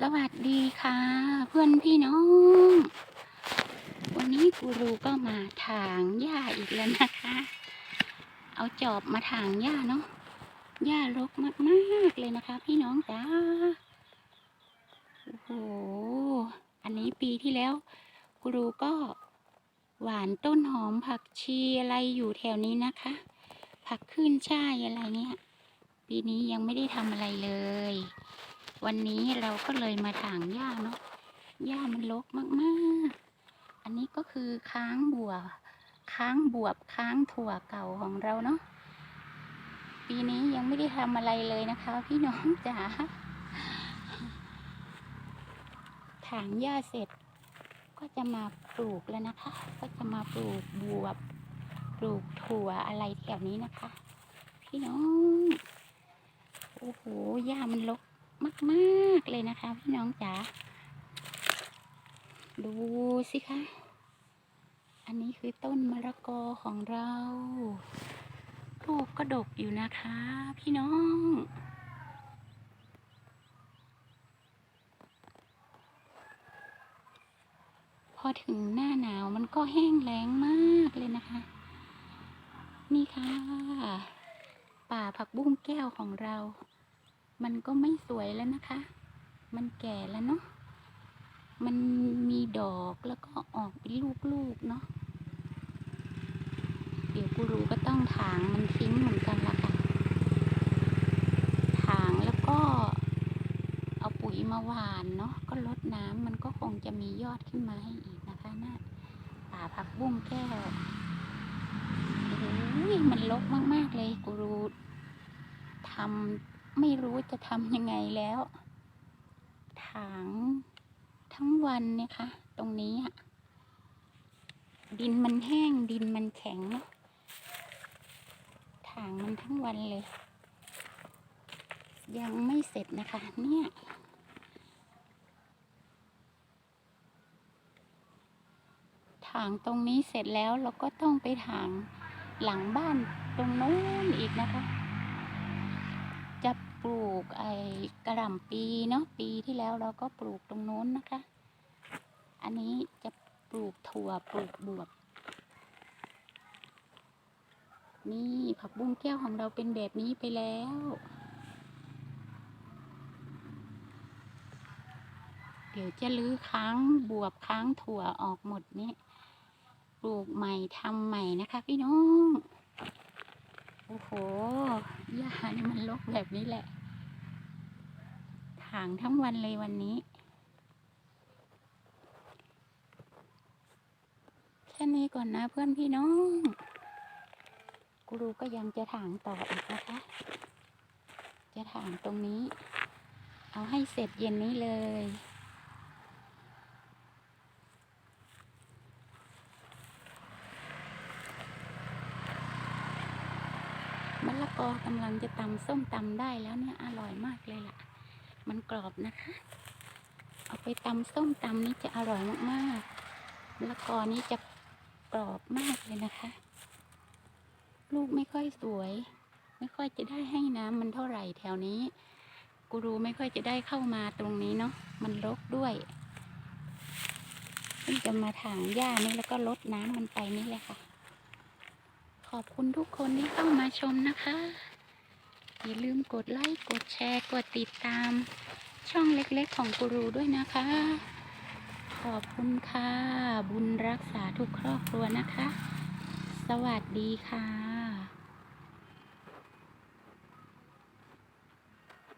สวัสดีค่ะ เพื่อนพี่น้อง วันนี้กูรูก็มาถางหญ้าอีกแล้วนะคะ เอาจอบมาถางหญ้าเนาะหญ้ารกมากๆเลยนะคะ พี่น้องจ้าโอ้โหอันนี้ปีที่แล้วกูรูก็หวานต้นหอมผักชีอะไรอยู่แถวนี้นะคะ ผักขึ้นช่ายอะไรเนี่ย ปีนี้ยังไม่ได้ทำอะไรเลย วันนี้เราก็เลยมาถางหญ้าเนาะหญ้ามันรกมากๆ อันนี้ก็คือค้างบัว ค้างบวบค้างถั่วเก่าของเราเนาะปีนี้ยังไม่ได้ทำอะไรเลยนะคะ พี่น้องจ๋าถางหญ้าเสร็จ ก็จะมาปลูกแล้วนะคะ ก็จะมาปลูกบวบ ปลูกถั่วอะไรแถวนี้นะคะ พี่น้อง โอ้โหหญ้ามันรก มากๆเลยนะคะพี่น้องจ๋าดูสิคะ อันนี้คือต้นมะละกอของเราลูกก็ดกอยู่นะคะ พี่น้องพอถึงหน้าหนาวมันก็แห้งแล้งมากเลยนะคะ นี่ค่ะ ป่าผักบุ้งแก้วของเรา มันก็ไม่สวยแล้วนะคะ มันแก่แล้วเนาะ มันมีดอกแล้วก็ออกเป็นลูกๆเนาะ เดี๋ยวกูรู้ก็ต้องถางมันทิ้งเหมือนกันละค่ะถางแล้วก็เอาปุ๋ยมาหว่านเนาะ ก็ลดน้ำมันก็คงจะมียอดขึ้นมาให้อีกนะคะน่าป่าผักบุ้งแก้วโอ้โหมันรกมากๆเลยกูรู้ทำ ไม่รู้จะทำยังไงแล้ว ถางทั้งวันเนี่ยค่ะตรงนี้อะดินมันแห้งดินมันแข็งเนาะถางมันทั้งวันเลย ยังไม่เสร็จนะคะ เนี่ยถางตรงนี้เสร็จแล้วเราก็ต้องไปถางหลังบ้านตรงโน้นอีกนะคะ กไอ้กระหล่ำปีเนาะปีที่แล้วเราก็ปลูกตรงโน้นนะคะ อันนี้จะปลูกถั่วปลูกบวบนี่ผักบุ้งแก้วของเราเป็นแบบนี้ไปแล้ว เดี๋ยวจะลื้อค้างบวบค้างถั่วออกหมดนี่ปลูกใหม่ทำใหม่นะคะพี่น้อง โอ้โหหญ้านี่มันรกแบบนี้แหละ ถางทั้งวันเลยวันนี้ แค่นี้ก่อนนะเพื่อนพี่น้อง กูรูก็ยังจะถางต่ออีกนะคะ จะถางตรงนี้ เอาให้เสร็จเย็นนี้เลยมะละกอกำลังจะตำส้มตำได้แล้วเนี่ยอร่อยมากเลยล่ะ มันกรอบนะคะ เอาไปตำส้มตำนี่จะอร่อยมากๆมะละกอนี่จะกรอบมากเลยนะคะ ลูกไม่ค่อยสวย ไม่ค่อยจะได้ให้น้ำมันเท่าไหร่แถวนี้ กูรูไม่ค่อยจะได้เข้ามาตรงนี้เนาะ มันรกด้วยเพิ่งจะมาถางหญ้านี่แล้วก็ลดน้ำมันไปนี่แหละค่ะ ขอบคุณทุกคนที่เข้ามาชมนะคะ อย่าลืมกดไลค์ กดแชร์ กดติดตาม ช่องเล็กๆของกูรูด้วยนะคะ ขอบคุณค่ะ บุญรักษาทุกครอบครัวนะคะ สวัสดีค่ะ